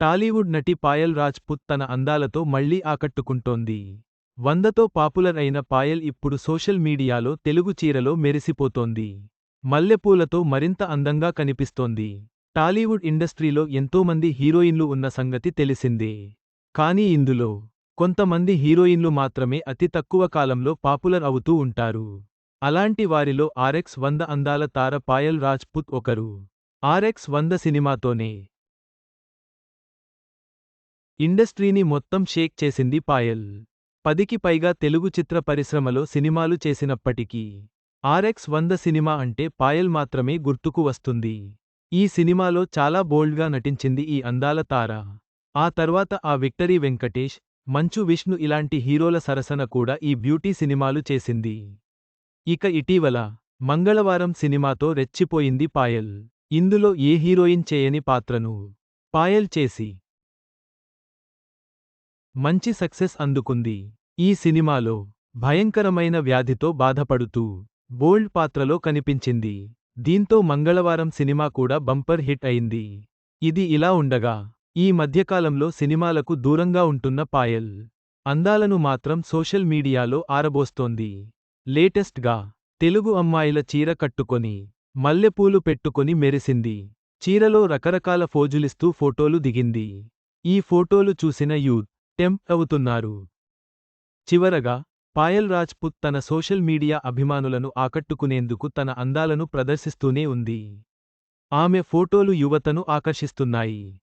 టాలీవుడ్ నటి పాయల్ రాజ్పుత్ తన అందాలతో మళ్ళీ ఆకట్టుకుంటోంది. వందతో పాపులర్ అయిన పాయల్ ఇప్పుడు సోషల్ మీడియాలో తెలుగు చీరలో మెరిసిపోతోంది. మల్లెపూలతో మరింత అందంగా కనిపిస్తోంది. టాలీవుడ్ ఇండస్ట్రీలో ఎంతోమంది హీరోయిన్లు ఉన్న సంగతి తెలిసిందే. కానీ ఇందులో కొంతమంది హీరోయిన్లు మాత్రమే అతి తక్కువ కాలంలో పాపులర్ అవుతూ ఉంటారు. అలాంటి వారిలో ఆర్ఎక్స్ వంద అందాల తార పాయల్ రాజ్పుత్ ఒకరు. ఆర్ఎక్స్ వంద సినిమాతోనే ఇండస్ట్రీని మొత్తం షేక్ చేసింది పాయల్. పదికి పైగా తెలుగు చిత్ర పరిశ్రమలో సినిమాలు చేసినప్పటికీ ఆర్ఎక్స్ వంద సినిమా అంటే పాయల్ మాత్రమే గుర్తుకు వస్తుంది. ఈ సినిమాలో చాలా బోల్డ్గా నటించింది ఈ అందాల తార. ఆ తర్వాత ఆ విక్టరీ వెంకటేష్ మంచు విష్ణు ఇలాంటి హీరోల సరసన కూడా ఈ బ్యూటీ సినిమాలు చేసింది. ఇక ఇటీవల మంగళవారం సినిమాతో రెచ్చిపోయింది పాయల్. ఇందులో ఏ హీరోయిన్ చేయని పాత్రను పాయల్ చేసి మంచి సక్సెస్ అందుకుంది. ఈ సినిమాలో భయంకరమైన వ్యాధితో బాధపడుతూ బోల్డ్ పాత్రలో కనిపించింది. దీంతో మంగళవారం సినిమా కూడా బంపర్ హిట్ అయింది. ఇది ఇలా ఉండగా ఈ మధ్యకాలంలో సినిమాలకు దూరంగా ఉంటున్న పాయల్ అందాలను మాత్రం సోషల్ మీడియాలో ఆరబోస్తోంది. లేటెస్ట్గా తెలుగు అమ్మాయిల చీర కట్టుకొని మల్లెపూలు పెట్టుకొని మెరిసింది. చీరలో రకరకాల ఫోజులిస్తూ ఫోటోలు దిగింది. ఈ ఫోటోలు చూసిన యూత్ టెంప్ అవుతున్నారు. చివరగా పాయల్ రాజ్పుత్ తన సోషల్ మీడియా అభిమానులను ఆకట్టుకునేందుకు తన అందాలను ప్రదర్శిస్తూనే ఉంది. ఆమె ఫోటోలు యువతను ఆకర్షిస్తున్నాయి.